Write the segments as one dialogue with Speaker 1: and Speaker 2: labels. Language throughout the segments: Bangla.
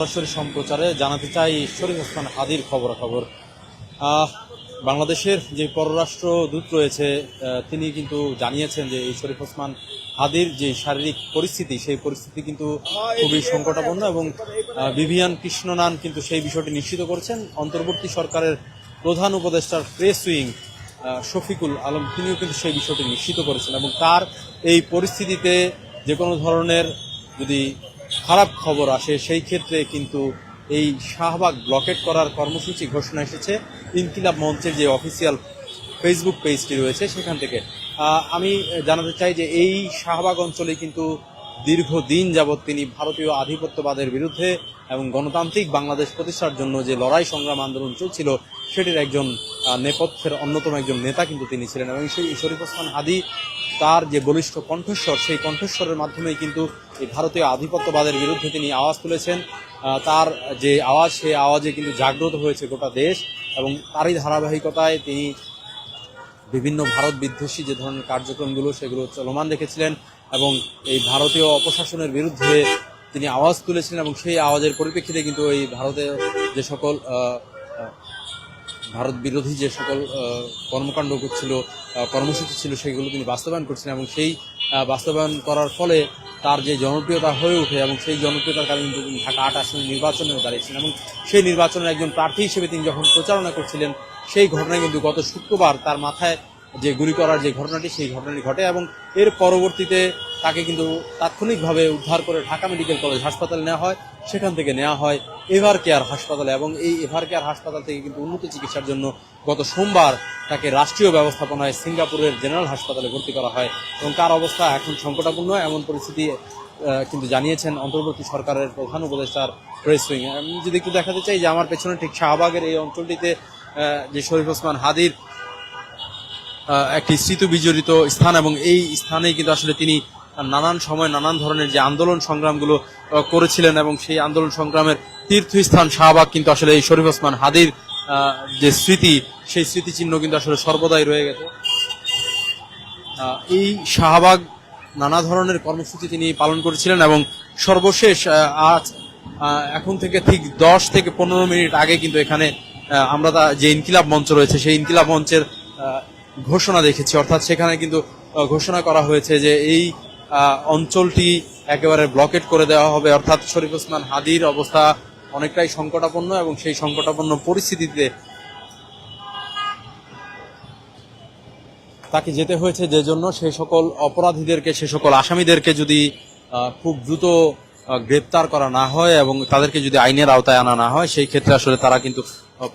Speaker 1: সরাসরি সম্প্রচারে জানাতে চাই শরীফ ওসমান হাদির খবরাখবর। বাংলাদেশের যে পররাষ্ট্র দূত রয়েছে তিনি কিন্তু জানিয়েছেন যে এই শরীফ হাদির যে শারীরিক পরিস্থিতি, সেই পরিস্থিতি কিন্তু খুবই সংকটাপন্ন এবং বিভিয়ান কৃষ্ণনান কিন্তু সেই বিষয়টি নিশ্চিত করেছেন। অন্তর্বর্তী সরকারের প্রধান উপদেষ্টার প্রেস উইং শফিকুল আলম, তিনিও কিন্তু সেই বিষয়টি নিশ্চিত করেছেন এবং তার এই পরিস্থিতিতে যে কোনো ধরনের যদি খারাপ খবর আসে, সেই ক্ষেত্রে কিন্তু এই শাহবাগ ব্লকেট করার কর্মসূচি ঘোষণা এসেছে। ইনকিলাব মঞ্চের যে অফিসিয়াল ফেসবুক পেজটি রয়েছে, সেখান থেকে। আমি জানাতে চাই যে এই শাহবাগ অঞ্চলে কিন্তু দীর্ঘদিন যাবৎ তিনি ভারতীয় আধিপত্যবাদের বিরুদ্ধে এবং গণতান্ত্রিক বাংলাদেশ প্রতিষ্ঠার জন্য যে লড়াই সংগ্রাম আন্দোলন চলছিল, সেটির একজন নেপথ্যের অন্যতম একজন নেতা কিন্তু তিনি ছিলেন এবং সেই শরীফ ওসমান হাদি, তার যে বলিষ্ঠ কণ্ঠস্বর, সেই কণ্ঠস্বরের মাধ্যমেই কিন্তু এই ভারতীয় আধিপত্যবাদের বিরুদ্ধে তিনি আওয়াজ তুলেছেন। তার যে আওয়াজ, সেই আওয়াজে কিন্তু জাগ্রত হয়েছে গোটা দেশ এবং তারই ধারাবাহিকতায় তিনি বিভিন্ন ভারত বিদ্বেষী যে ধরনের কার্যক্রমগুলো, সেগুলো চলমান রেখেছিলেন। এবং এই ভারতীয় অপশাসনের বিরুদ্ধে তিনি আওয়াজ তুলেছিলেন এবং সেই আওয়াজের পরিপ্রেক্ষিতে কিন্তু এই ভারতের যে সকল ভারত বিরোধী যে সকল কর্মকাণ্ড ছিল কর্মসূচি ছিল, সেগুলো তিনি বাস্তবায়ন করছিলেন এবং সেই বাস্তবায়ন করার ফলে তার যে জনপ্রিয়তা হয়ে ওঠে এবং সেই জনপ্রিয়তার কারণে তিনি ঢাকা আট আসনের নির্বাচনেও দাঁড়িয়েছেন এবং সেই নির্বাচনের একজন প্রার্থী হিসেবে তিনি যখন প্রচারণা করছিলেন, সেই ঘটনায় কিন্তু গত শুক্রবার তার মাথায় যে গুলি করার যে ঘটনাটি, সেই ঘটনাটি ঘটে এবং এর পরবর্তীতে তাকে কিন্তু তাৎক্ষণিকভাবে উদ্ধার করে ঢাকা মেডিকেল কলেজ হাসপাতালে নেওয়া হয়, সেখান থেকে নেওয়া হয় এভার কেয়ার হাসপাতালে এবং এই এভার কেয়ার হাসপাতাল থেকে কিন্তু উন্নত চিকিৎসার জন্য গত সোমবার তাকে রাষ্ট্রীয় ব্যবস্থাপনায় সিঙ্গাপুরের জেনারেল হাসপাতালে ভর্তি করা হয় এবং তার অবস্থা এখন সংকটাপূর্ণ এমন পরিস্থিতি কিন্তু জানিয়েছেন অন্তর্বর্তী সরকারের প্রধান উপদেষ্টার প্রেস উইং। আমি যদি একটু দেখাতে চাই যে আমার পেছনে ঠিক শাহবাগের এই অঞ্চলটিতে যে শরীফ ওসমান হাদির একটি স্মৃতি বিজড়িত স্থান এবং এই স্থানেই কিন্তু আসলে তিনি নানান সময় নানান ধরনের যে আন্দোলন সংগ্রামগুলো করেছিলেন এবং সেই আন্দোলন সংগ্রামের তীর্থস্থান শাহবাগ কিন্তু আসলে এই শরীফ ওসমান হাদির যে স্মৃতি, সেই স্মৃতিচিহ্ন কিন্তু আসলে সর্বদাই রয়ে গেছে। এই শাহবাগ নানা ধরনের কর্মসূচি তিনি পালন করেছিলেন এবং সর্বশেষ আজ এখন থেকে ঠিক দশ থেকে পনেরো মিনিট আগে কিন্তু এখানে আমরা যে ইনকিলাব মঞ্চ রয়েছে, সেই ইনকিলাব মঞ্চের ঘোষণা দেখেছি। অর্থাৎ সেখানে কিন্তু ঘোষণা করা হয়েছে যে এই অঞ্চলটি একেবারে ব্লকেট করে দেওয়া হবে। অর্থাৎ শরীফ ওসমান হাদির অবস্থা অনেকটাই সংকটাপন্ন এবং সেই সংকটাপন্ন পরিস্থিতিতে তাকে যেতে হয়েছে যে জন্য সেই সকল অপরাধীদেরকে, সে সকল আসামিদেরকে যদি খুব দ্রুত গ্রেপ্তার করা না হয় এবং তাদেরকে যদি আইনের আওতায় আনা না হয়, সেই ক্ষেত্রে আসলে তারা কিন্তু আহ,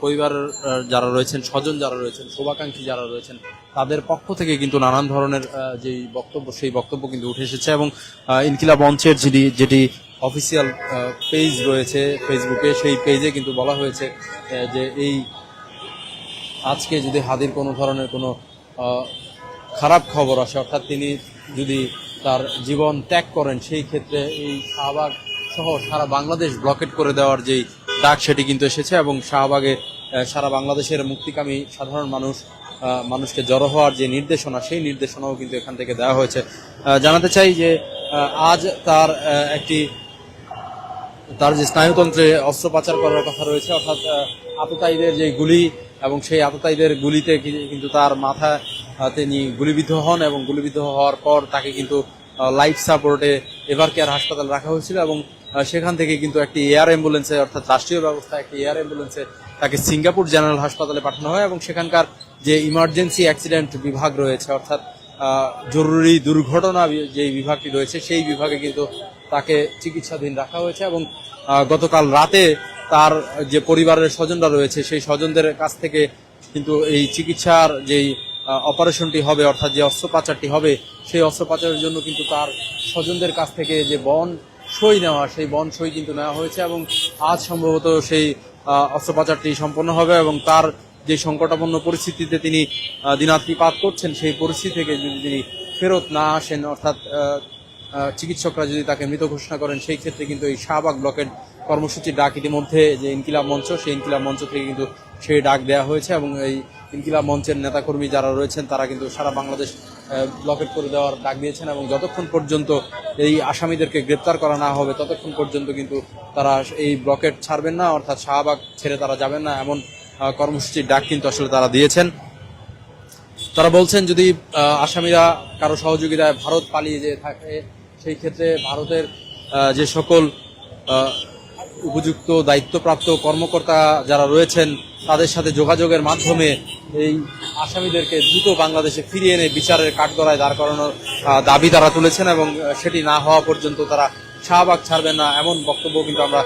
Speaker 1: যারা রয়েছেন স্বজন যারা রয়েছেন শুভাকাঙ্ক্ষী যারা রয়েছেন তাদের পক্ষ থেকে কিন্তু নানান ধরনের যেই বক্তব্য সেই বক্তব্য কিন্তু উঠে এসেছে এবং আহ, ইনকিলাব মঞ্চের যেটি যেটি অফিসিয়াল পেজ রয়েছে ফেসবুকে সেই পেজে কিন্তু বলা হয়েছে যে এই আজকে যদি হাদির কোনো ধরনের কোনো খারাপ খবর আসে অর্থাৎ তিনি যদি তার জীবন ত্যাগ করেন সেই ক্ষেত্রে এই শাহবাগ সহ সারা বাংলাদেশ ব্লকেট করে দেওয়ার যেই ডাক সেটি কিন্তু এসেছে এবং শাহবাগে সারা বাংলাদেশের মুক্তিকামী সাধারণ মানুষ মানুষকে জড়ো হওয়ার যে নির্দেশনা, সেই নির্দেশনাও কিন্তু এখান থেকে দেওয়া হয়েছে। জানাতে চাই যে আজ তার একটি, তার যে স্নায়ুতন্ত্রে অস্ত্রোপচার করার কথা রয়েছে, অর্থাৎ আততায়ীদের যে গুলি এবং সেই আততায়ীদের গুলিতে কিন্তু তার মাথা তিনি গুলিবিদ্ধ হন এবং গুলিবিদ্ধ হওয়ার পর তাকে কিন্তু লাইফ সাপোর্টে এভার কেয়ার হাসপাতাল রাখা হয়েছিল এবং সেখান থেকে কিন্তু একটি এয়ার অ্যাম্বুলেন্সে, অর্থাৎ রাষ্ট্রীয় ব্যবস্থা একটি এয়ার অ্যাম্বুলেন্সে তাকে সিঙ্গাপুর জেনারেল হাসপাতালে পাঠানো হয় এবং সেখানকার যে ইমার্জেন্সি অ্যাক্সিডেন্ট বিভাগ রয়েছে, অর্থাৎ জরুরি দুর্ঘটনা যে বিভাগটি রয়েছে, সেই বিভাগে কিন্তু তাকে চিকিৎসাধীন রাখা হয়েছে এবং গতকাল রাতে তার যে পরিবারের স্বজনরা রয়েছে, সেই স্বজনদের কাছ থেকে কিন্তু এই চিকিৎসার যেই অপারেশনটি হবে, অর্থাৎ যে অস্ত্রোপাচারটি হবে, সেই অস্ত্রোপাচারের জন্য কিন্তু তার স্বজনদের কাছ থেকে যে বন সই নেওয়া, সেই বন সই কিন্তু নেওয়া হয়েছে এবং আজ সম্ভবত সেই অস্ত্রোপচারটি সম্পন্ন হবে এবং তার যে সংকটাপন্ন পরিস্থিতিতে তিনি দিনাতিপাত করছেন, সেই পরিস্থিতি থেকে যদি তিনি ফেরত না আসেন, অর্থাৎ চিকিৎসকরা যদি তাকে মৃত ঘোষণা করেন, সেই ক্ষেত্রে কিন্তু এই শাহবাগ ব্লকের কর্মসূচির ডাক ইতিমধ্যে যে ইনকিলাব মঞ্চ, সেই ইনকিলাব মঞ্চ থেকে কিন্তু সেই ডাক দেওয়া হয়েছে এবং এই ইনকিলাব মঞ্চের নেতাকর্মী যারা রয়েছেন, তারা কিন্তু সারা বাংলাদেশ ব্লকেট করে দেওয়ার ডাক দিয়েছেন এবং যতক্ষণ পর্যন্ত এই আসামিদেরকে গ্রেপ্তার করা না হবে, ততক্ষণ পর্যন্ত কিন্তু তারা এই ব্লকেট ছাড়বেন না, অর্থাৎ শাহবাগ ছেড়ে তারা যাবেন না এমন কর্মসূচির ডাক কিন্তু আসলে তারা দিয়েছেন। তারা বলছেন, যদি আসামিরা কারও সহযোগিতায় ভারত পালিয়ে যেয়ে থাকে, সেই ক্ষেত্রে ভারতের যে সকল উপযুক্ত দায়িত্বপ্রাপ্ত কর্মকর্তা যারা রয়েছেন, তাদের সাথে যোগাযোগের মাধ্যমে এই আসামিদেরকে দ্রুত বাংলাদেশে ফিরিয়ে এনে বিচারের কাঠগড়ায় দাঁড় করানোর দাবি তারা তুলেছেন এবং সেটি না হওয়া পর্যন্ত তারা শাহবাগ ছাড়বেন না এমন বক্তব্য কিন্তু আমরা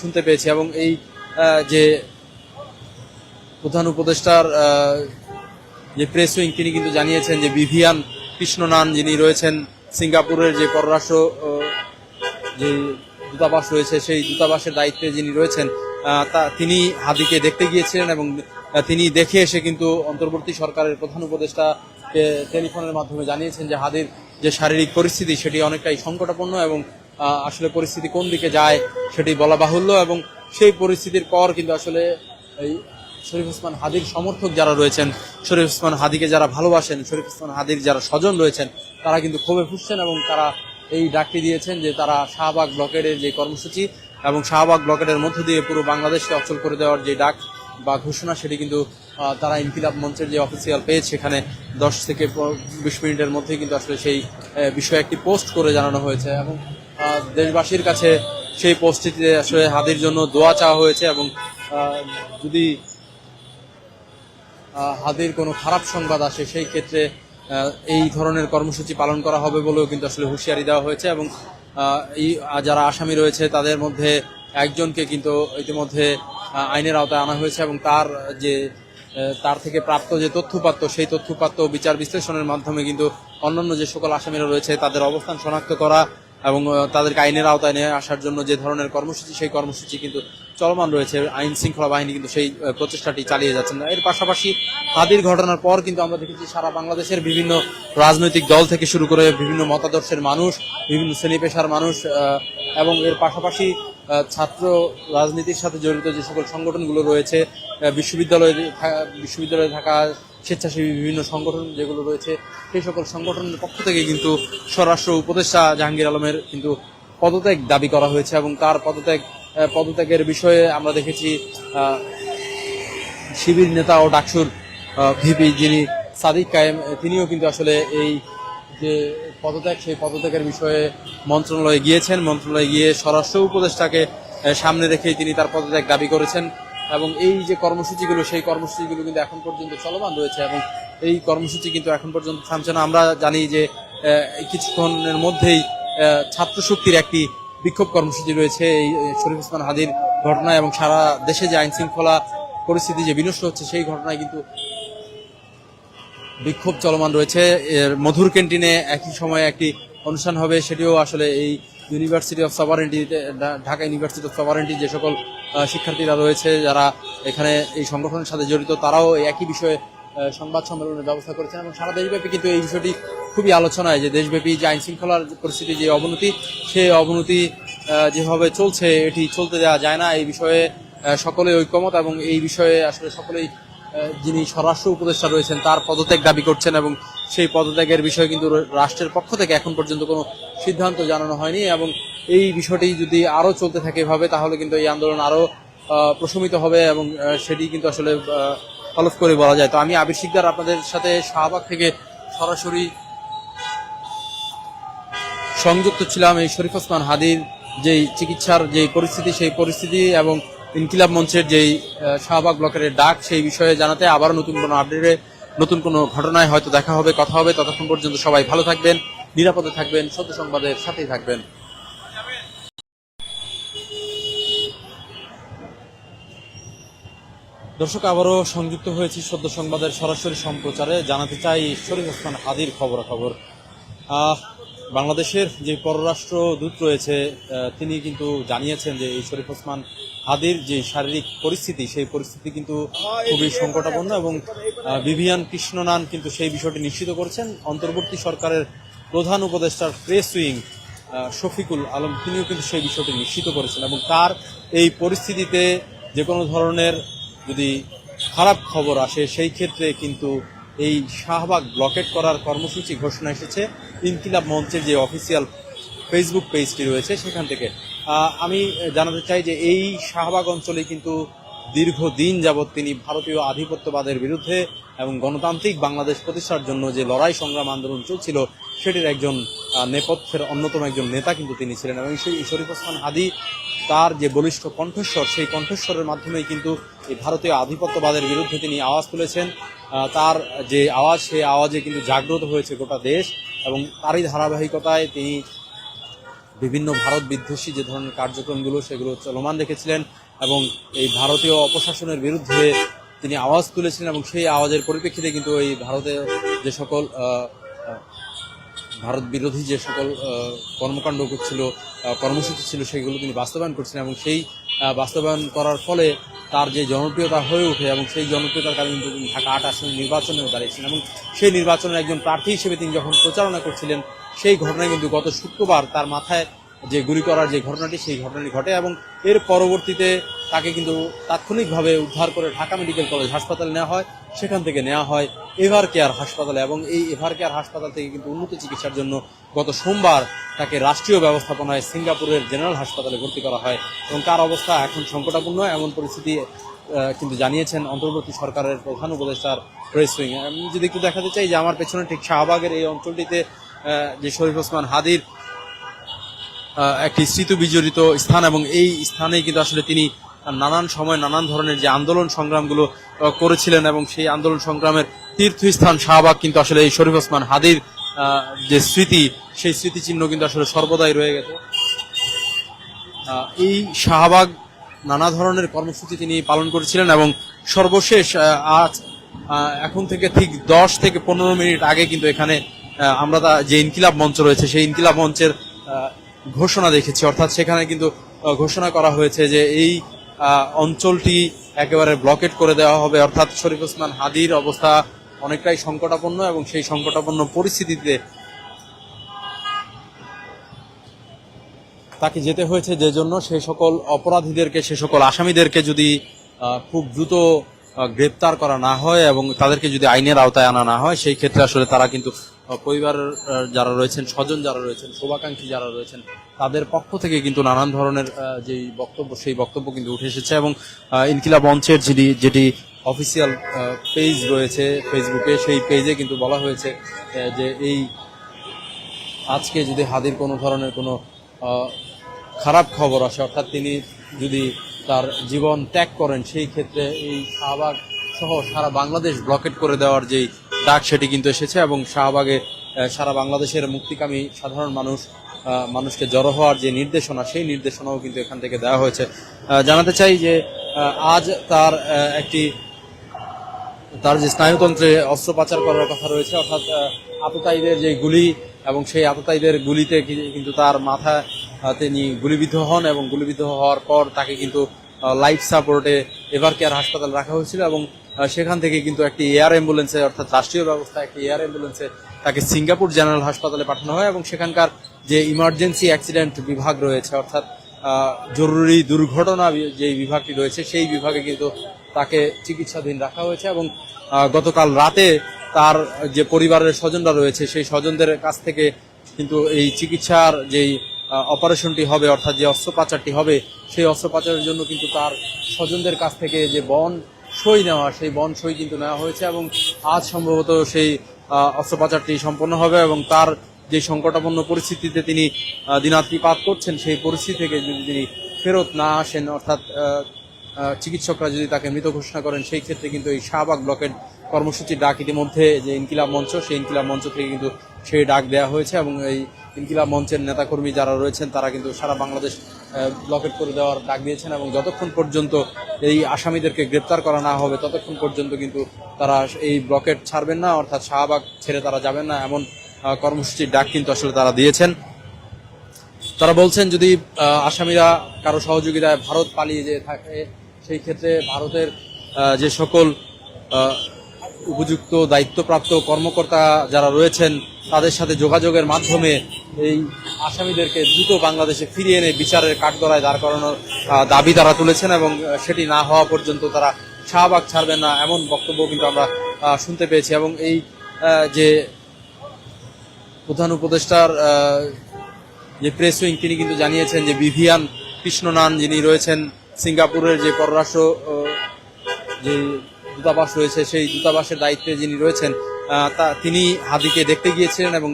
Speaker 1: শুনতে পেয়েছি এবং এই যে প্রধান উপদেষ্টার যে প্রেস উইং তিনি কিন্তু জানিয়েছেন যে বিভিয়ান কৃষ্ণনান যিনি রয়েছেন, সিঙ্গাপুরের যে পররাষ্ট্র যে দূতাবাস রয়েছে, সেই দূতাবাসের দায়িত্বে যিনি রয়েছেন তা তিনি হাদিকে দেখতে গিয়েছিলেন এবং তিনি দেখে এসে কিন্তু অন্তর্বর্তী সরকারের প্রধান উপদেষ্টাকে টেলিফোনের মাধ্যমে জানিয়েছেন যে হাদির যে শারীরিক পরিস্থিতি সেটি অনেকটাই সংকটাপন্ন এবং আসলে পরিস্থিতি কোন দিকে যায় সেটি বলা বাহুল্য এবং সেই পরিস্থিতির পর কিন্তু আসলে এই শরীফ ওসমান হাদির সমর্থক যারা রয়েছেন, শরীফ ওসমান হাদিকে যারা ভালোবাসেন, শরীফ ওসমান হাদির যারা স্বজন রয়েছেন, তারা কিন্তু ক্ষোভে ফুসছেন এবং তারা এই ডাকটি দিয়েছেন যে তারা শাহবাগ ব্লকেডের যে কর্মসূচি এবং শাহবাগ ব্লকেডের মধ্য দিয়ে পুরো বাংলাদেশকে অচল করে দেওয়ার যে ডাক বা ঘোষণা, সেটি কিন্তু তারা ইনকিলাব মঞ্চের যে অফিসিয়াল পেজ সেখানে দশ থেকে বিশ মিনিটের মধ্যে কিন্তু আসলে সেই বিষয়ে একটি পোস্ট করে জানানো হয়েছে এবং দেশবাসীর কাছে সেই পোস্টটিতে আসলে হাদির জন্য দোয়া চাওয়া হয়েছে এবং যদি হাদির কোনো খারাপ সংবাদ আসে, সেই ক্ষেত্রে এই ধরনের কর্মসূচি পালন করা হবে বলেও কিন্তু আসলে হুঁশিয়ারি দেওয়া হয়েছে এবং এই যারা আসামি রয়েছে তাদের মধ্যে একজনকে কিন্তু ইতিমধ্যে আইনের আওতায় আনা হয়েছে এবং তার যে তার থেকে প্রাপ্ত যে তথ্যপাত্র, সেই তথ্যপাত্র বিচার বিশ্লেষণের মাধ্যমে কিন্তু অন্যান্য যে সকল আসামিরা রয়েছে তাদের অবস্থান শনাক্ত করা এবং তাদেরকে আইনের আওতায় নিয়ে আসার জন্য যে ধরনের কর্মসূচি, সেই কর্মসূচি কিন্তু চলমান রয়েছে আইন শৃঙ্খলা বাহিনী কিন্তু সেই প্রচেষ্টাটি চালিয়ে যাচ্ছেন। এর পাশাপাশি হাদির ঘটনার পর কিন্তু আমরা দেখেছি সারা বাংলাদেশের বিভিন্ন রাজনৈতিক দল থেকে শুরু করে বিভিন্ন মতাদর্শের মানুষ, বিভিন্ন শ্রেণি পেশার মানুষ এবং এর পাশাপাশি ছাত্র রাজনীতির সাথে জড়িত যে সকল সংগঠনগুলো রয়েছে বিশ্ববিদ্যালয়ে বিশ্ববিদ্যালয়ে থাকা স্বেচ্ছাসেবী বিভিন্ন সংগঠন যেগুলো রয়েছে, সেই সকল সংগঠনের পক্ষ থেকে কিন্তু স্বরাষ্ট্র উপদেষ্টা জাহাঙ্গীর আলমের কিন্তু পদত্যাগ দাবি করা হয়েছে এবং তার পদত্যাগ পদত্যাগের বিষয়ে আমরা দেখেছি শিবির নেতা ও ডাকসুর ভিপি যিনি সাদিক কায়েম তিনিও কিন্তু আসলে এই যে পদত্যাগ সেই পদত্যাগের বিষয়ে মন্ত্রণালয়ে গিয়েছেন। মন্ত্রণালয়ে গিয়ে স্বরাষ্ট্র উপদেষ্টাকে সামনে রেখেই তিনি তার পদত্যাগ দাবি করেছেন এবং এই যে কর্মসূচিগুলো সেই কর্মসূচিগুলো কিন্তু এখন পর্যন্ত চলমান রয়েছে এবং এই কর্মসূচি কিন্তু এখন পর্যন্ত থামছে না। আমরা জানি যে কিছুক্ষণের মধ্যেই আহ, ছাত্র শক্তির একটি বিক্ষোভ কর্মসূচি রয়েছে। এই শরীফ ওসমান হাদির ঘটনা এবং সারা দেশে যে আইন শৃঙ্খলা পরিস্থিতি যে বিনষ্ট হচ্ছে, সেই ঘটনায় কিন্তু বিক্ষোভ চলমান রয়েছে। মধুর ক্যান্টিনে একই সময়ে একটি অনুষ্ঠান হবে। সেটিও আসলে এই university of sovereignty Dhaka university of sovereignty যে সকল শিক্ষার্থীরা রয়েছে, যারা এখানে এই সংগঠনের সাথে জড়িত, তারাও একই বিষয়ে সংবাদ সম্মেলনের ব্যবস্থা করেছেন এবং সারা দেশব্যাপী কিন্তু এই বিষয়টি খুবই আলোচনায় যে দেশব্যাপী যে আইন শৃঙ্খলার পরিস্থিতি যে অবনতি সেই অবনতি যেভাবে চলছে, এটি চলতে দেওয়া যায় না। এই বিষয়ে সকলে ঐক্যমত এবং এই বিষয়ে আসলে সকলেই যিনি স্বরাষ্ট্র উপদেষ্টা রয়েছেন, তার পদত্যাগ দাবি করছেন এবং সেই পদত্যাগের বিষয়ে কিন্তু রাষ্ট্রের পক্ষ থেকে এখন পর্যন্ত কোনো সিদ্ধান্ত জানানো হয়নি এবং এই বিষয়টি যদি আরও চলতে থাকে এভাবে, তাহলে কিন্তু এই আন্দোলন আরও প্রশমিত হবে এবং সেটি কিন্তু আসলে হলফ করে বলা যায়। তো আমি আবির শিকদার আপনাদের সাথে শাহবাগ থেকে সরাসরি সংযুক্ত ছিলাম এই শরীফ ওসমান হাদির যেই চিকিৎসার যে পরিস্থিতি, সেই পরিস্থিতি এবং ইনকিলাব মঞ্চের যেই শাহবাগ ব্লকের ডাক, সেই বিষয়ে জানাতে আবার নতুন কোনো আপডেটে, নতুন কোনো ঘটনায় হয়তো দেখা হবে, কথা হবে। ততক্ষণ পর্যন্ত সবাই ভালো থাকবেন, নিরাপদে থাকবেন সত্য সংবাদের সাথেই থাকবেন। দর্শক, আবারও সংযুক্ত হয়েছি সদ্য সংবাদের সরাসরি সম্প্রচারে। জানাতে চাই শরীফ ওসমান হাদির খবরাখবর। বাংলাদেশের যে পররাষ্ট্র দূত রয়েছে তিনি কিন্তু জানিয়েছেন যে এই শরীফ ওসমান হাদির যে শারীরিক পরিস্থিতি, সেই পরিস্থিতি কিন্তু খুবই সংকটাপন্ন এবং বিভিয়ান কৃষ্ণনান কিন্তু সেই বিষয়টি নিশ্চিত করেছেন। অন্তর্বর্তী সরকারের প্রধান উপদেষ্টার প্রেস উইং শফিকুল আলম, তিনিও কিন্তু সেই বিষয়টি নিশ্চিত করেছেন এবং তার এই পরিস্থিতিতে যে কোনো ধরনের যদি খারাপ খবর আসে, সেই ক্ষেত্রে কিন্তু এই শাহবাগ ব্লকেট করার কর্মসূচি ঘোষণা এসেছে। ইনকিলাব মঞ্চের যে অফিসিয়াল ফেসবুক পেজটি রয়েছে, সেখান থেকে। আমি জানাতে চাই যে এই শাহবাগ অঞ্চলে কিন্তু দীর্ঘদিন যাবৎ তিনি ভারতীয় আধিপত্যবাদের বিরুদ্ধে এবং গণতান্ত্রিক বাংলাদেশ প্রতিষ্ঠার জন্য যে লড়াই সংগ্রাম আন্দোলন চলছিল, সেটির একজন নেপথ্যের অন্যতম একজন নেতা কিন্তু তিনি ছিলেন এবং সেই শরীফ ওসমান হাদি তার যে বলিষ্ঠ কণ্ঠস্বর, সেই কণ্ঠস্বরের মাধ্যমেই কিন্তু এই ভারতীয় আধিপত্যবাদের বিরুদ্ধে তিনি আওয়াজ তুলেছেন। তার যে আওয়াজ, সেই আওয়াজে কিন্তু জাগ্রত হয়েছে গোটা দেশ এবং তারই ধারাবাহিকতায় তিনি বিভিন্ন ভারত বিদ্বেষী যে ধরনের কার্যক্রমগুলো, সেগুলো চলমান রেখেছিলেন। এবং এই ভারতীয় অপশাসনের বিরুদ্ধে তিনি আওয়াজ তুলেছিলেন এবং সেই আওয়াজের পরিপ্রেক্ষিতে কিন্তু এই ভারতের যে সকল ভারত বিরোধী যে সকল কর্মকাণ্ড ছিল কর্মসূচি ছিল, সেগুলো তিনি বাস্তবায়ন করছেন এবং সেই বাস্তবায়ন করার ফলে তার যে জনপ্রিয়তা হয়ে ওঠে এবং সেই জনপ্রিয়তার কারণে কিন্তু তিনি ঢাকা আট আসনের নির্বাচনেও দাঁড়িয়েছিলেন এবং সেই নির্বাচনের একজন প্রার্থী হিসেবে তিনি যখন প্রচারণা করছিলেন, সেই ঘটনায় কিন্তু গত শুক্রবার তার মাথায় যে গুলি করার যে ঘটনাটি, সেই ঘটনাটি ঘটে এবং এর পরবর্তীতে তাকে কিন্তু তাৎক্ষণিকভাবে উদ্ধার করে ঢাকা মেডিকেল কলেজ হাসপাতালে নেওয়া হয়। সেখান থেকে নেওয়া হয় এভার কেয়ার হাসপাতালে এবং এই এভার কেয়ার হাসপাতাল থেকে কিন্তু উন্নত চিকিৎসার জন্য গত সোমবার তাকে রাষ্ট্রীয় ব্যবস্থাপনায় সিঙ্গাপুরের জেনারেল হাসপাতালে ভর্তি করা হয় এবং তার অবস্থা এখন সংকটাপূর্ণ এমন পরিস্থিতি কিন্তু জানিয়েছেন অন্তর্বর্তী সরকারের প্রধান উপদেষ্টার প্রেস উইং। আমি যদি একটু দেখাতে চাই যে আমার পেছনে ঠিক শাহবাগের এই অঞ্চলটিতে যে শরীফ ওসমান হাদির একটি স্মৃতি বিজড়িত স্থান এবং এই স্থানেই কিন্তু আসলে তিনি নানান সময় নানান ধরনের যে আন্দোলন সংগ্রামগুলো করেছিলেন এবং সেই আন্দোলন সংগ্রামের তীর্থস্থান শাহবাগ কিন্তু আসলে এই শরীফ ওসমান হাদির যে স্মৃতি, সেই স্মৃতিচিহ্ন কিন্তু আসলে সর্বদাই রয়ে গেছে। এই শাহবাগ নানা ধরনের কর্মসূচি তিনি পালন করেছিলেন এবং সর্বশেষ আজ এখন থেকে ঠিক দশ থেকে পনেরো মিনিট আগে কিন্তু এখানে আমরা যে ইনকিলাব মঞ্চ রয়েছে, সেই ইনকিলাব মঞ্চের ঘোষণা দেখেছি। অর্থাৎ সেখানে কিন্তু ঘোষণা করা হয়েছে যে এই অঞ্চলটি একেবারে ব্লকেট করে দেওয়া হবে। অর্থাৎ শরীফ ওসমান হাদির অবস্থা অনেকটাই সংকটাপন্ন এবং সেই সংকটাপন্ন পরিস্থিতিতে তাকে যেতে হয়েছে যে জন্য সেই সকল অপরাধীদেরকে, সে সকল আসামিদেরকে যদি খুব দ্রুত গ্রেপ্তার করা না হয় এবং তাদেরকে যদি আইনের আওতায় আনা না হয়, সেই ক্ষেত্রে আসলে তারা কিন্তু আহ, পরিবারের যারা রয়েছেন স্বজন যারা রয়েছেন শুভাকাঙ্ক্ষী যারা রয়েছেন তাদের পক্ষ থেকে কিন্তু নানান ধরনের যেই বক্তব্য সেই বক্তব্য কিন্তু উঠে এসেছে এবং আহ, ইনকিলাব মঞ্চের যেটি যেটি অফিসিয়াল পেজ রয়েছে ফেসবুকে সেই পেজে কিন্তু বলা হয়েছে যে এই আজকে যদি হাদির কোনো ধরনের কোনো খারাপ খবর আসে অর্থাৎ তিনি যদি তার জীবন ত্যাগ করেন সেই ক্ষেত্রে এই শাহবাগ সহ সারা বাংলাদেশ ব্লকেট করে দেওয়ার যেই ডাক সেটি কিন্তু এসেছে এবং শাহবাগে সারা বাংলাদেশের মুক্তিকামী সাধারণ মানুষ মানুষকে জড়ো হওয়ার যে নির্দেশনা, সেই নির্দেশনাও কিন্তু এখান থেকে দেওয়া হয়েছে। জানাতে চাই যে আজ তার একটি, তার যে স্নায়ুতন্ত্রে অস্ত্র পাচার করার কথা রয়েছে, অর্থাৎ আততায়ীদের যে গুলি এবং সেই আততায়ীদের গুলিতে কিন্তু তার মাথা তিনি গুলিবিদ্ধ হন এবং গুলিবিদ্ধ হওয়ার পর তাকে কিন্তু লাইফ সাপোর্টে এভার কেয়ার হাসপাতাল রাখা হয়েছিল এবং সেখান থেকে কিন্তু একটি এয়ার অ্যাম্বুলেন্সে, অর্থাৎ রাষ্ট্রীয় ব্যবস্থা, একটি এয়ার অ্যাম্বুলেন্সে তাকে সিঙ্গাপুর জেনারেল হাসপাতালে পাঠানো হয় এবং সেখানকার যে ইমার্জেন্সি অ্যাক্সিডেন্ট বিভাগ রয়েছে, অর্থাৎ জরুরি দুর্ঘটনা যে বিভাগটি রয়েছে, সেই বিভাগে কিন্তু তাকে চিকিৎসাধীন রাখা হয়েছে এবং গতকাল রাতে তার যে পরিবারের স্বজনরা রয়েছে, সেই স্বজনদের কাছ থেকে কিন্তু এই চিকিৎসার যেই অপারেশনটি হবে, অর্থাৎ যে অস্ত্রোপাচারটি হবে, সেই অস্ত্রোপাচারের জন্য কিন্তু তার স্বজনদের কাছ থেকে যে বন সই নেওয়া, সেই বন সই কিন্তু নেওয়া হয়েছে এবং আজ সম্ভবত সেই অস্ত্রোপচারটি সম্পন্ন হবে এবং তার যে সংকটাপন্ন পরিস্থিতিতে তিনি দিনাতিপাত করছেন, সেই পরিস্থিতি থেকে যদি তিনি ফেরত না আসেন, অর্থাৎ চিকিৎসকরা যদি তাকে মৃত ঘোষণা করেন, সেই ক্ষেত্রে কিন্তু এই শাহবাগ ব্লকের কর্মসূচির ডাক ইতিমধ্যে যে ইনকিলাব মঞ্চ, সেই ইনকিলাব মঞ্চ থেকে কিন্তু সেই ডাক দেওয়া হয়েছে এবং এই ইনকিলাব মঞ্চের নেতাকর্মী যারা রয়েছেন, তারা কিন্তু সারা বাংলাদেশ ব্লকেট করে দেওয়ার ডাক দিয়েছেন এবং যতক্ষণ পর্যন্ত এই আসামিদেরকে গ্রেপ্তার করা না হবে, ততক্ষণ পর্যন্ত কিন্তু তারা এই ব্লকেট ছাড়বেন না, অর্থাৎ শাহবাগ ছেড়ে তারা যাবেন না এমন কর্মসূচির ডাক কিন্তু আসলে তারা দিয়েছেন। তারা বলছেন, যদি আসামিরা কারও সহযোগিতায় ভারত পালিয়ে যেয়ে থাকে, সেই ক্ষেত্রে ভারতের যে সকল উপযুক্ত দায়িত্বপ্রাপ্ত কর্মকর্তা যারা রয়েছেন, তাদের সাথে যোগাযোগের মাধ্যমে এই আসামিদেরকে দ্রুত বাংলাদেশে ফিরিয়ে এনে বিচারের কাঠগড়ায় দাঁড় করানোর দাবি তারা তুলেছেন এবং সেটি না হওয়া পর্যন্ত তারা শাহবাগ ছাড়বেন না এমন বক্তব্য কিন্তু আমরা শুনতে পেয়েছি এবং এই যে প্রধান উপদেষ্টার যে প্রেস উইং তিনি কিন্তু জানিয়েছেন যে বিভিয়ান কৃষ্ণনান যিনি রয়েছেন, সিঙ্গাপুরের যে পররাষ্ট্র যে দূতাবাস রয়েছে, সেই দূতাবাসের দায়িত্বে যিনি রয়েছেন তা তিনি হাদিকে দেখতে গিয়েছিলেন এবং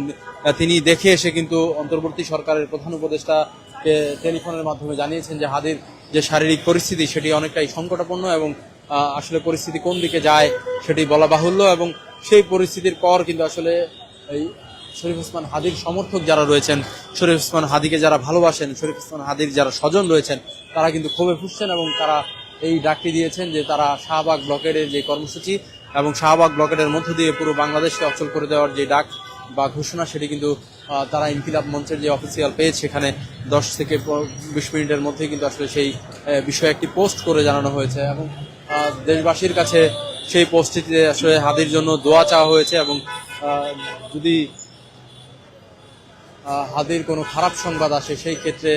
Speaker 1: তিনি দেখে এসে কিন্তু অন্তর্বর্তী সরকারের প্রধান উপদেষ্টাকে টেলিফোনের মাধ্যমে জানিয়েছেন যে হাদির যে শারীরিক পরিস্থিতি সেটি অনেকটাই সংকটাপন্ন এবং আসলে পরিস্থিতি কোন দিকে যায় সেটি বলা বাহুল্য এবং সেই পরিস্থিতির পর কিন্তু আসলে এই শরীফ ওসমান হাদির সমর্থক যারা রয়েছেন, শরীফ ওসমান হাদিকে যারা ভালোবাসেন, শরীফ ওসমান হাদির যারা স্বজন রয়েছেন, তারা কিন্তু ক্ষোভে ফুসছেন এবং তারা এই ডাকটি দিয়েছেন যে তারা শাহবাগ ব্লকেডের যে কর্মসূচি এবং শাহবাগ ব্লকেডের মধ্য দিয়ে পুরো বাংলাদেশকে অচল করে দেওয়ার যে ডাক বা ঘোষণা, সেটি কিন্তু তারা ইনকিলাব মঞ্চের যে অফিসিয়াল পেজ সেখানে দশ থেকে বিশ মিনিটের মধ্যেই কিন্তু আসলে সেই বিষয়ে একটি পোস্ট করে জানানো হয়েছে এবং দেশবাসীর কাছে সেই পোস্টটিতে আসলে হাদির জন্য দোয়া চাওয়া হয়েছে এবং যদি হাদির কোনো খারাপ সংবাদ আসে, সেই ক্ষেত্রে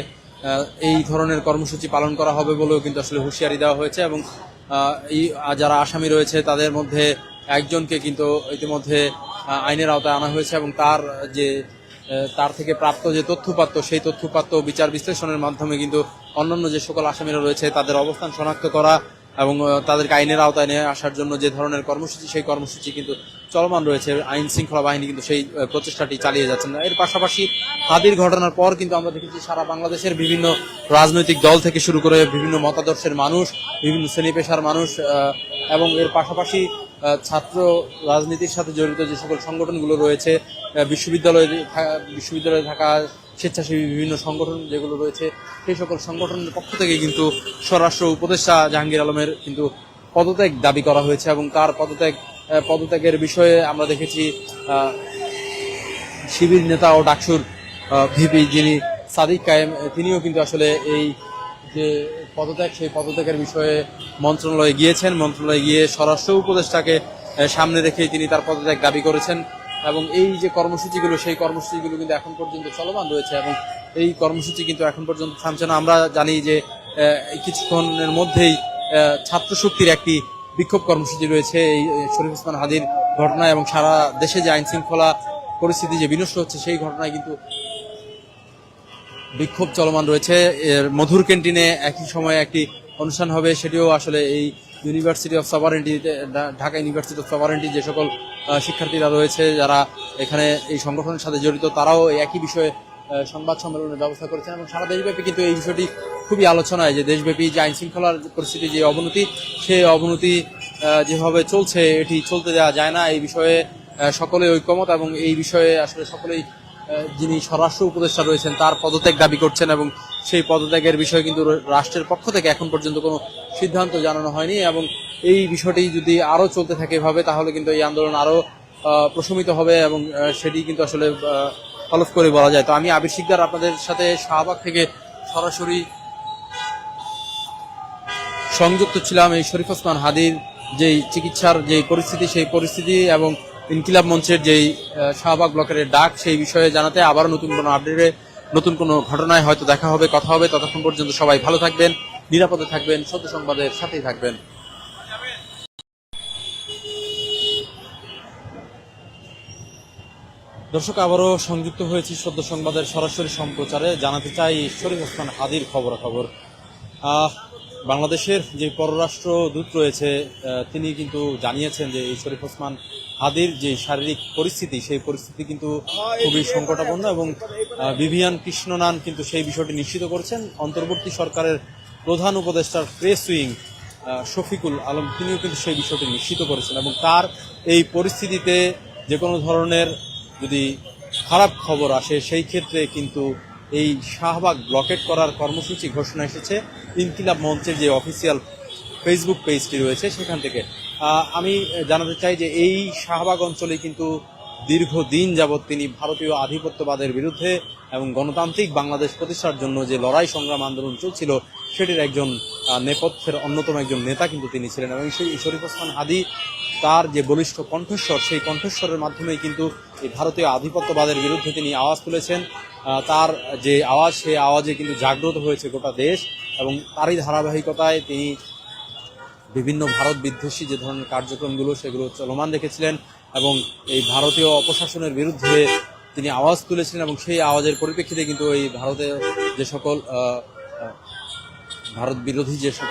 Speaker 1: এই ধরনের কর্মসূচি পালন করা হবে বলেও কিন্তু আসলে হুঁশিয়ারি দেওয়া হয়েছে এবং এই যারা আসামি রয়েছে তাদের মধ্যে একজনকে কিন্তু ইতিমধ্যে আইনের আওতায় আনা হয়েছে এবং তার যে তার থেকে প্রাপ্ত যে তথ্যপাত্র, সেই তথ্যপাত্র বিচার বিশ্লেষণের মাধ্যমে কিন্তু অন্যান্য যে সকল আসামিরা রয়েছে তাদের অবস্থান শনাক্ত করা এবং তাদেরকে আইনের আওতায় নিয়ে আসার জন্য যে ধরনের কর্মসূচি, সেই কর্মসূচি কিন্তু চলমান রয়েছে আইন শৃঙ্খলা বাহিনী কিন্তু সেই প্রচেষ্টাটি চালিয়ে যাচ্ছেন এর পাশাপাশি হাদির ঘটনার পর কিন্তু আমরা দেখেছি সারা বাংলাদেশের বিভিন্ন রাজনৈতিক দল থেকে শুরু করে বিভিন্ন মতাদর্শের মানুষ, বিভিন্ন শ্রেণি পেশার মানুষ এবং এর পাশাপাশি ছাত্র রাজনীতির সাথে জড়িত যে সকল সংগঠনগুলো রয়েছে বিশ্ববিদ্যালয়ে বিশ্ববিদ্যালয়ে থাকা স্বেচ্ছাসেবী বিভিন্ন সংগঠন যেগুলো রয়েছে, সেই সকল সংগঠনের পক্ষ থেকে কিন্তু স্বরাষ্ট্র উপদেষ্টা জাহাঙ্গীর আলমের কিন্তু পদত্যাগ দাবি করা হয়েছে এবং তার পদত্যাগ পদত্যাগের বিষয়ে আমরা দেখেছি শিবির নেতা ও ডাকসুর ভিপি যিনি সাদিক কায়েম, তিনিও কিন্তু আসলে এই যে পদত্যাগ, সেই পদত্যাগের বিষয়ে মন্ত্রণালয়ে গিয়েছেন। মন্ত্রণালয়ে গিয়ে স্বরাষ্ট্র উপদেষ্টাকে সামনে রেখেই তিনি তার পদত্যাগ দাবি করেছেন এবং এই যে কর্মসূচিগুলো, সেই কর্মসূচিগুলো কিন্তু এখন পর্যন্ত চলমান রয়েছে এবং এই কর্মসূচি কিন্তু এখন পর্যন্ত থামছে না। আমরা জানি যে কিছুক্ষণের মধ্যেই ছাত্র শক্তির একটি বিক্ষোভ কর্মসূচি রয়েছে এই শরীফ ওসমান হাদির ঘটনা এবং সারা দেশে যে আইন শৃঙ্খলা পরিস্থিতি যে বিনষ্ট হচ্ছে সেই ঘটনায় কিন্তু বিক্ষোভ চলমান রয়েছে। মধুর ক্যান্টিনে একই সময়ে একটি অনুষ্ঠান হবে, সেটিও আসলে এই university of sovereignty Dhaka university of sovereignty যে সকল শিক্ষার্থীরা রয়েছে যারা এখানে এই সংগঠনের সাথে জড়িত, তারাও একই বিষয়ে সংবাদ সম্মেলনের ব্যবস্থা করেছেন এবং সারা দেশব্যাপী কিন্তু এই বিষয়টি খুবই আলোচনায় যে দেশব্যাপী যে আইন শৃঙ্খলার পরিস্থিতি যে অবনতি সেই অবনতি যেভাবে চলছে, এটি চলতে দেওয়া যায় না। এই বিষয়ে সকলে ঐক্যমত এবং এই বিষয়ে আসলে সকলেই যিনি স্বরাষ্ট্র উপদেষ্টা রয়েছেন, তার পদত্যাগ দাবি করছেন এবং সেই পদত্যাগের বিষয়ে কিন্তু রাষ্ট্রের পক্ষ থেকে এখন পর্যন্ত কোনো সিদ্ধান্ত জানানো হয়নি এবং এই বিষয়টি যদি আরও চলতে থাকে এভাবে, তাহলে কিন্তু এই আন্দোলন আরও প্রশমিত হবে এবং সেটি কিন্তু আসলে হলফ করে বলা যায়। তো আমি আবির শিকদার আপনাদের সাথে শাহবাগ থেকে সরাসরি সংযুক্ত ছিলাম এই শরীফ ওসমান হাদির যেই চিকিৎসার যে পরিস্থিতি, সেই পরিস্থিতি এবং ইনকিলাব মঞ্চের যেই শাহবাগ ব্লকের ডাক, সেই বিষয়ে জানাতে আবারও নতুন কোনো আপডেটে নতুন কোনো ঘটনায় হয়তো দেখা হবে, কথা হবে। ততক্ষণ পর্যন্ত সবাই ভালো থাকবেন, নিরাপদে থাকবেন, সত্য সংবাদের সাথেই থাকবেন। দর্শক, আবারও সংযুক্ত হয়েছি সদ্য সংবাদের সরাসরি সম্প্রচারে। জানাতে চাই শরীফ ওসমান হাদির খবরাখবর। বাংলাদেশের যে পররাষ্ট্র দূত রয়েছে তিনি কিন্তু জানিয়েছেন যে এই শরীফ ওসমান হাদির যে শারীরিক পরিস্থিতি, সেই পরিস্থিতি কিন্তু খুবই সংকটাপন্ন এবং বিভিয়ান কৃষ্ণনান কিন্তু সেই বিষয়টি নিশ্চিত করেছেন। অন্তর্বর্তী সরকারের প্রধান উপদেষ্টার প্রেস উইং শফিকুল আলম, তিনিও কিন্তু সেই বিষয়টি নিশ্চিত করেছেন এবং তার এই পরিস্থিতিতে যে কোনো ধরনের যদি খারাপ খবর আসে, সেই ক্ষেত্রে কিন্তু এই শাহবাগ ব্লকেট করার কর্মসূচি ঘোষণা এসেছে। ইনকিলাব মঞ্চের যে অফিসিয়াল ফেসবুক পেজটি রয়েছে, সেখান থেকে। আমি জানাতে চাই যে এই শাহবাগ অঞ্চলে কিন্তু দীর্ঘদিন যাবৎ তিনি ভারতীয় আধিপত্যবাদের বিরুদ্ধে এবং গণতান্ত্রিক বাংলাদেশ প্রতিষ্ঠার জন্য যে লড়াই সংগ্রাম আন্দোলন চলছিল, সেটির একজন নেপথ্যের অন্যতম একজন নেতা কিন্তু তিনি ছিলেন এবং সেই শরীফ ওসমান হাদি, তার যে বলিষ্ঠ কণ্ঠস্বর, সেই কণ্ঠস্বরের মাধ্যমেই কিন্তু এই ভারতীয় আধিপত্যবাদের বিরুদ্ধে তিনি আওয়াজ তুলেছেন। তার যে আওয়াজ, সেই আওয়াজে কিন্তু জাগ্রত হয়েছে গোটা দেশ এবং তারই ধারাবাহিকতায় তিনি বিভিন্ন ভারত বিদ্বেষী যে ধরনের কার্যক্রমগুলো, সেগুলো চলমান রেখেছিলেন। এবং এই ভারতীয় অপশাসনের বিরুদ্ধে তিনি আওয়াজ তুলেছিলেন এবং সেই আওয়াজের পরিপ্রেক্ষিতে কিন্তু এই ভারতে যে সকল ভারত বিরোধী যে সকল